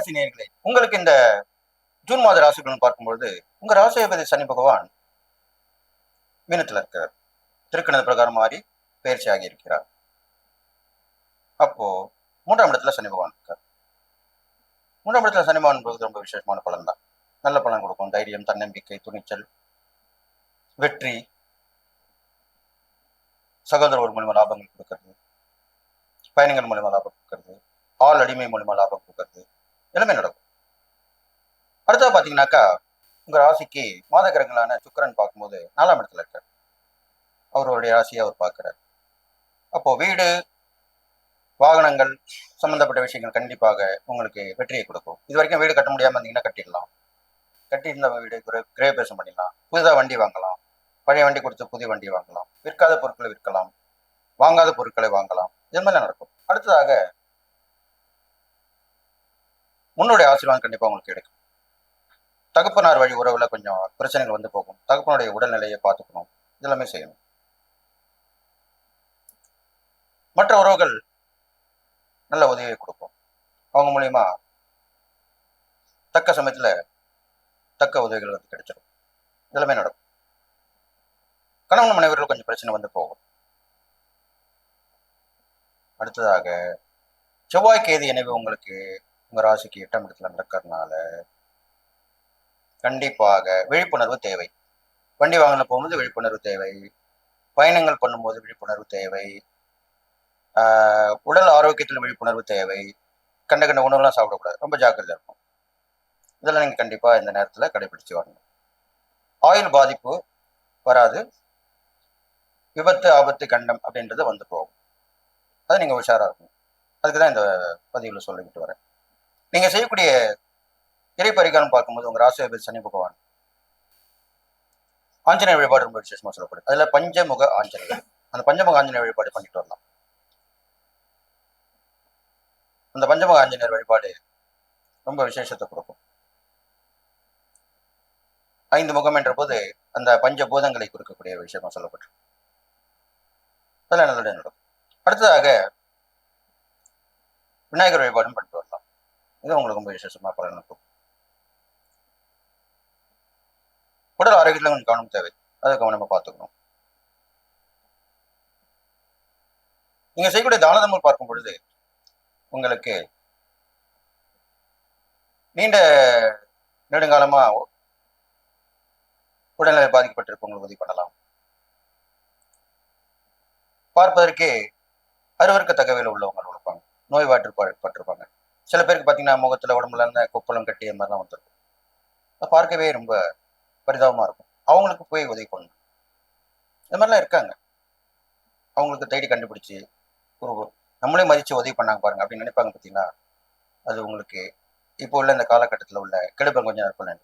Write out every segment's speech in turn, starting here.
ராசி நேர்களே உங்களுக்கு இந்த ஜூன் மாத ராசிகள் பார்க்கும்பொழுது உங்க ராசிபதி சனி பகவான் மீனத்தில் இருக்கிறார். திருக்கணது பிரகாரம் மாறி பயிற்சி ஆகி இருக்கிறார். அப்போ மூன்றாம் இடத்துல சனி பகவான் இருக்கார். மூன்றாம் இடத்துல சனி பகவான் என்பது ரொம்ப விசேஷமான பலன் தான் நல்ல பலன் கொடுக்கும். தைரியம் தன்னம்பிக்கை துணிச்சல் வெற்றி சகோதரர் மூலியமா லாபங்கள் கொடுக்கறது. பயணங்கள் மூலியமா லாபம் கொடுக்கறது. ஆள் அடிமை மூலியமா லாபம் கொடுக்கறது. எல்லாமே நடக்கும். அடுத்தது பார்த்தீங்கன்னாக்கா உங்கள் ராசிக்கு மாத கிரகங்களான பார்க்கும்போது நாலாம் இடத்துல இருக்கார். அவருடைய ராசியை அவர் பார்க்குறார். அப்போது வீடு வாகனங்கள் சம்மந்தப்பட்ட விஷயங்கள் கண்டிப்பாக உங்களுக்கு வெற்றியை கொடுக்கும். இது வரைக்கும் வீடு கட்ட முடியாமல் இருந்தீங்கன்னா கட்டிடலாம். கட்டியிருந்த வீடு கிரே பேசம் பண்ணிடலாம். புதுதாக வண்டி வாங்கலாம். பழைய வண்டி கொடுத்து புதிய வண்டி வாங்கலாம். விற்காத பொருட்களை விற்கலாம். வாங்காத பொருட்களை வாங்கலாம். இது மாதிரி நடக்கும். அடுத்ததாக முன்னுடைய ஆசீர்வாதம் கண்டிப்பா உங்களுக்கு கிடைக்கும். தகப்பனார் வழி உறவுல கொஞ்சம் பிரச்சனைகள் வந்து போகும். தகப்பனுடைய உடல்நிலையை பார்த்துக்கணும். இதெல்லாமே செய்யணும். மற்ற உறவுகள் நல்ல உதவியை கொடுக்கும். அவங்க மூலியமா தக்க சமயத்துல தக்க உதவிகள் வந்து கிடைச்சிடும் இதெல்லாமே நடக்கும். கணவன் மனைவர்கள் கொஞ்சம் பிரச்சனை வந்து போகும். அடுத்ததாக செவ்வாய் கேது இணைவு உங்களுக்கு உங்கள் ராசிக்கு எட்டாம் இடத்துல நடக்கிறதுனால கண்டிப்பாக விழிப்புணர்வு தேவை. வண்டி வாகனம் போகும்போது விழிப்புணர்வு தேவை. பயணங்கள் பண்ணும்போது விழிப்புணர்வு தேவை. உடல் ஆரோக்கியத்தில் விழிப்புணர்வு தேவை. கண்ட கண்ட உணவுலாம் சாப்பிடக்கூடாது. ரொம்ப ஜாக்கிரதையாக இருக்கும் இதெல்லாம் நீங்கள் கண்டிப்பாக இந்த நேரத்தில் கடைபிடிச்சு வரணும். ஆயுள் பாதிப்பு வராது. விபத்து ஆபத்து கண்டம் அப்படின்றது வந்து போகும். அது நீங்கள் உஷாராக இருக்கணும். அதுக்கு தான் இந்த பதிவில் சொல்லிக்கிட்டு வரேன். நீங்க செய்யக்கூடிய இறை பரிகாரம் பார்க்கும்போது உங்க ராசிபதி சனி பகவான். ஆஞ்சநேய வழிபாடு ரொம்ப விசேஷமா சொல்லப்படுது அதுல பஞ்சமுக ஆஞ்சநேயர். அந்த பஞ்சமுக ஆஞ்சநேயர் வழிபாடு பண்ணிட்டு வரலாம். அந்த பஞ்சமுக ஆஞ்சநேயர் வழிபாடு ரொம்ப விசேஷத்தை கொடுக்கும். ஐந்து முகம் என்ற போது அந்த பஞ்ச பூதங்களை கொடுக்கக்கூடிய விஷயமா சொல்லப்பட்டு அதெல்லாம் நல்லது நடக்கும். அடுத்ததாக விநாயகர் வழிபாடும் பண்ணிட்டு இது உங்களுக்கு ரொம்ப விசேஷமா பலன் இருக்கும் உடல் ஆரோக்கியத்தில் கொஞ்சம் கவனம் தேவை. அதை கவனமா பார்த்துக்கணும். நீங்க செய்யக்கூடிய தானதமல் பார்க்கும் பொழுது உங்களுக்கு நீண்ட நெடுங்காலமா உடல்நிலை பாதிக்கப்பட்டிருப்பவங்களுக்கு உதவி பண்ணலாம். பார்ப்பதற்கே அருவருக்கத்தக்கவையில் உள்ளவங்க இருப்பாங்க. நோய் வாட்டுப்பட்டிருப்பாங்க சில பேருக்கு பார்த்தீங்கன்னா முகத்துல உடம்புல இருந்த கொப்பளம் கட்டி அந்த மாதிரிலாம் வந்துருக்கும் அதை பார்க்கவே ரொம்ப பரிதாபமா இருக்கும். அவங்களுக்கு போய் உதவி பண்ணணும். இந்த மாதிரிலாம் இருக்காங்க. அவங்களுக்கு தேடி கண்டுபிடிச்சு ஒரு நம்மளே மதிச்சு உதவி பண்ணாங்க பாருங்க அப்படின்னு நினைப்பாங்க பார்த்தீங்கன்னா அது உங்களுக்கு இப்போ உள்ள இந்த காலகட்டத்தில் உள்ள கெடுப்பம் கொஞ்சம் நற்பலன்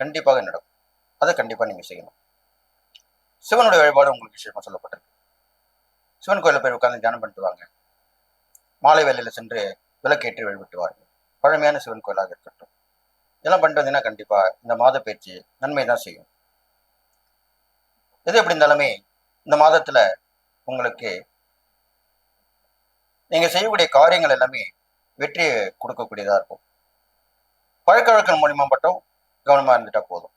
கண்டிப்பாக நடக்கும். அதை கண்டிப்பாக நீங்கள் செய்யணும். சிவனுடைய வழிபாடு உங்களுக்கு விஷயமா சொல்லப்பட்டிருக்கு. சிவன் கோயிலில் போய் உட்காந்து தியானம் பண்ணிட்டு வாங்க. மாலை வேலையில் சென்று விளக்கேற்றி வழிபட்டு பழமையான சிவன் கோயிலாக இருக்கட்டும். இதெல்லாம் பண்ணிட்டு வந்தீங்கன்னா கண்டிப்பாக இந்த மாத பயிற்சி நன்மை தான் செய்யும். எது எப்படி இருந்தாலுமே இந்த மாதத்தில் உங்களுக்கு நீங்கள் செய்யக்கூடிய காரியங்கள் எல்லாமே வெற்றியை கொடுக்கக்கூடியதாக இருக்கும். பழக்க வழக்கம் மூலியமா மட்டும் கவனமாக இருந்துட்டா போதும்.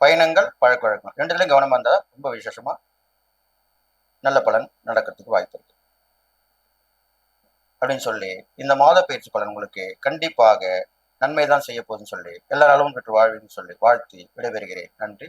பயணங்கள் பழக்க வழக்கம் ரெண்டுலையும் கவனமாக இருந்தால் ரொம்ப விசேஷமா நல்ல பலன் நடக்கிறதுக்கு வாய்ப்பு இருக்குது அப்படின்னு சொல்லி இந்த மாத பயிற்சி பலன் உங்களுக்கு கண்டிப்பாக நன்மை தான் செய்ய போகுதுன்னு சொல்லி எல்லாராலும் பெற்று வாழ்வின்னு சொல்லி வாழ்த்தி விடைபெறுகிறேன். நன்றி